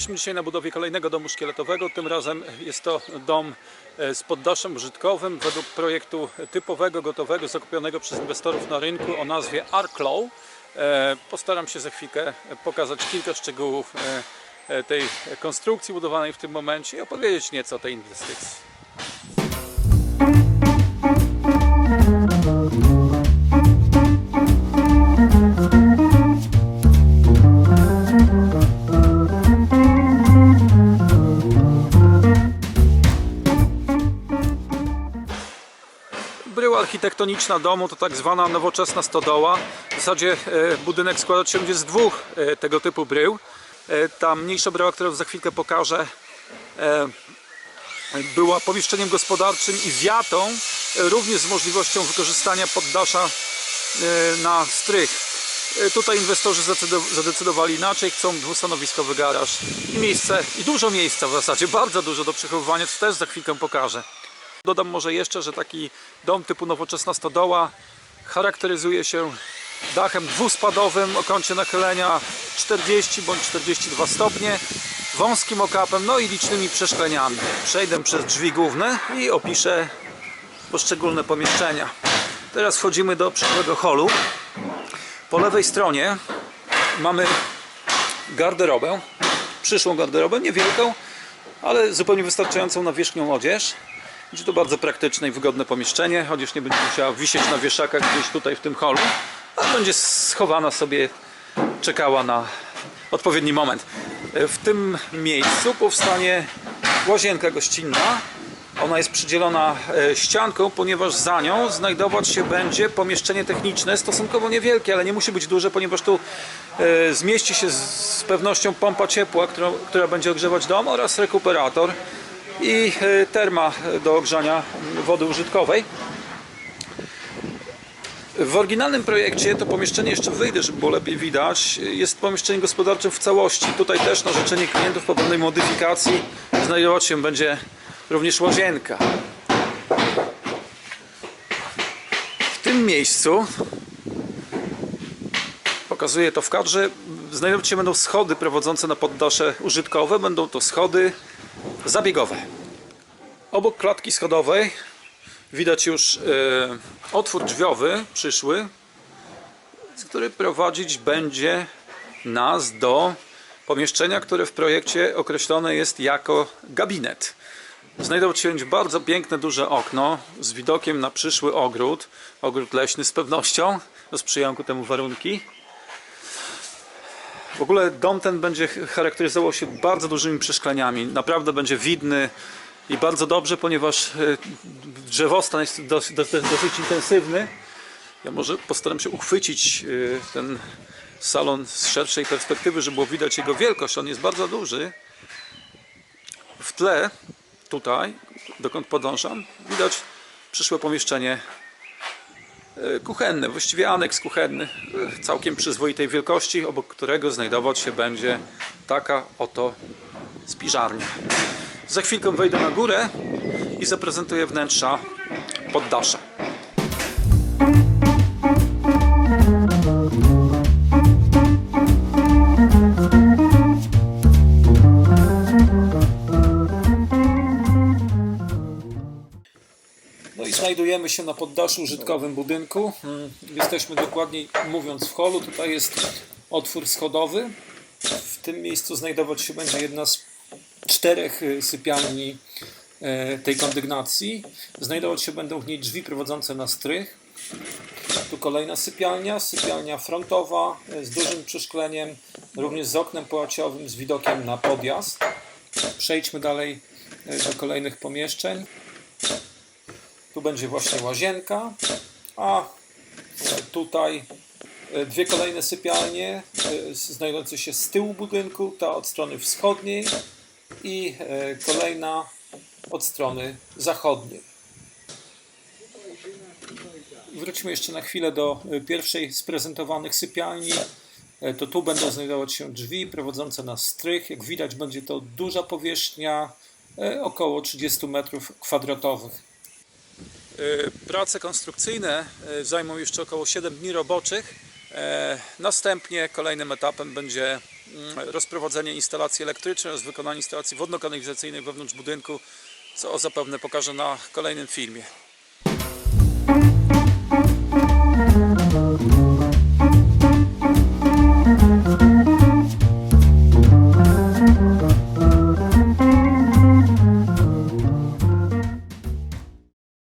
Jesteśmy dzisiaj na budowie kolejnego domu szkieletowego. Tym razem jest to dom e, z poddaszem użytkowym według projektu typowego, gotowego, zakupionego przez inwestorów na rynku o nazwie Arklow. E, Postaram się za chwilkę pokazać kilka szczegółów e, tej konstrukcji budowanej w tym momencie i opowiedzieć nieco o tej inwestycji. Bryła architektoniczna domu to tak zwana nowoczesna stodoła. W zasadzie e, budynek składa się z dwóch e, tego typu brył. E, Ta mniejsza bryła, którą za chwilkę pokażę, była pomieszczeniem gospodarczym i wiatą, również z możliwością wykorzystania poddasza na strych. Tutaj inwestorzy zadecydow- zadecydowali inaczej, chcą dwustanowiskowy garaż i miejsce, i dużo miejsca w zasadzie, bardzo dużo do przechowywania, co też za chwilkę pokażę. Dodam może jeszcze, że taki dom typu nowoczesna stodoła charakteryzuje się dachem dwuspadowym o kącie nachylenia 40 bądź 42 stopnie, wąskim okapem, no i licznymi przeszkleniami. Przejdę przez drzwi główne i opiszę poszczególne pomieszczenia. Teraz wchodzimy do przyszłego holu. Po lewej stronie mamy garderobę, przyszłą garderobę, niewielką, ale zupełnie wystarczającą na wierzchnią odzież. Będzie to bardzo praktyczne i wygodne pomieszczenie, chociaż nie będzie musiała wisieć na wieszakach gdzieś tutaj w tym holu, a będzie schowana sobie, czekała na odpowiedni moment. W tym miejscu powstanie łazienka gościnna. Ona jest przydzielona e, ścianką, ponieważ za nią znajdować się będzie pomieszczenie techniczne, stosunkowo niewielkie, ale nie musi być duże, ponieważ tu e, zmieści się z, pewnością pompa ciepła, która będzie ogrzewać dom oraz rekuperator i e, terma do ogrzania wody użytkowej. W oryginalnym projekcie to pomieszczenie jeszcze wyjdę, żeby było lepiej widać. Jest pomieszczeniem gospodarczym w całości. Tutaj też na życzenie klientów po pewnej modyfikacji znajdować się będzie również łazienka. W tym miejscu pokazuję to w kadrze. Znajdować się będą schody prowadzące na poddasze użytkowe. Będą to schody zabiegowe. Obok klatki schodowej widać już e, otwór drzwiowy przyszły, który prowadzić będzie nas do pomieszczenia, które w projekcie określone jest jako gabinet. Znajdować się bardzo piękne, duże okno z widokiem na przyszły ogród. Ogród leśny z pewnością, sprzyjają ku temu warunki. W ogóle dom ten będzie charakteryzował się bardzo dużymi przeszkleniami. Naprawdę będzie widny i bardzo dobrze, ponieważ e, drzewostan jest dosyć, dosyć, intensywny. Ja może postaram się uchwycić e, ten salon z szerszej perspektywy, żeby było widać jego wielkość. On jest bardzo duży. W tle, tutaj, dokąd podążam, widać przyszłe pomieszczenie e, kuchenne, właściwie aneks kuchenny, e, całkiem przyzwoitej wielkości, obok którego znajdować się będzie taka oto spiżarnia. Za chwilkę wejdę na górę i zaprezentuję wnętrza poddasza. Znajdujemy się na poddaszu użytkowym budynku. Mm, Jesteśmy dokładniej mówiąc w holu. Tutaj jest otwór schodowy. W tym miejscu znajdować się będzie jedna z czterech y, sypialni e, tej kondygnacji. Znajdować się będą w niej drzwi prowadzące na strych. Tu kolejna sypialnia, sypialnia frontowa e, z dużym przeszkleniem, również z oknem połaciowym, z widokiem na podjazd. Przejdźmy dalej e, do kolejnych pomieszczeń. Tu będzie właśnie łazienka, a tutaj e, dwie kolejne sypialnie e, znajdujące się z tyłu budynku, ta od strony wschodniej i e, kolejna od strony zachodniej. Wróćmy jeszcze na chwilę do pierwszej z prezentowanych sypialni. To tu będą znajdować się drzwi prowadzące na strych. Jak widać, będzie to duża powierzchnia, około 30 metrów kwadratowych. Prace konstrukcyjne e, zajmą jeszcze około 7 dni roboczych. E, Następnie kolejnym etapem będzie mm, rozprowadzenie instalacji elektrycznej oraz wykonanie instalacji wodno-kanalizacyjnej wewnątrz budynku, co zapewne pokażę na kolejnym filmie.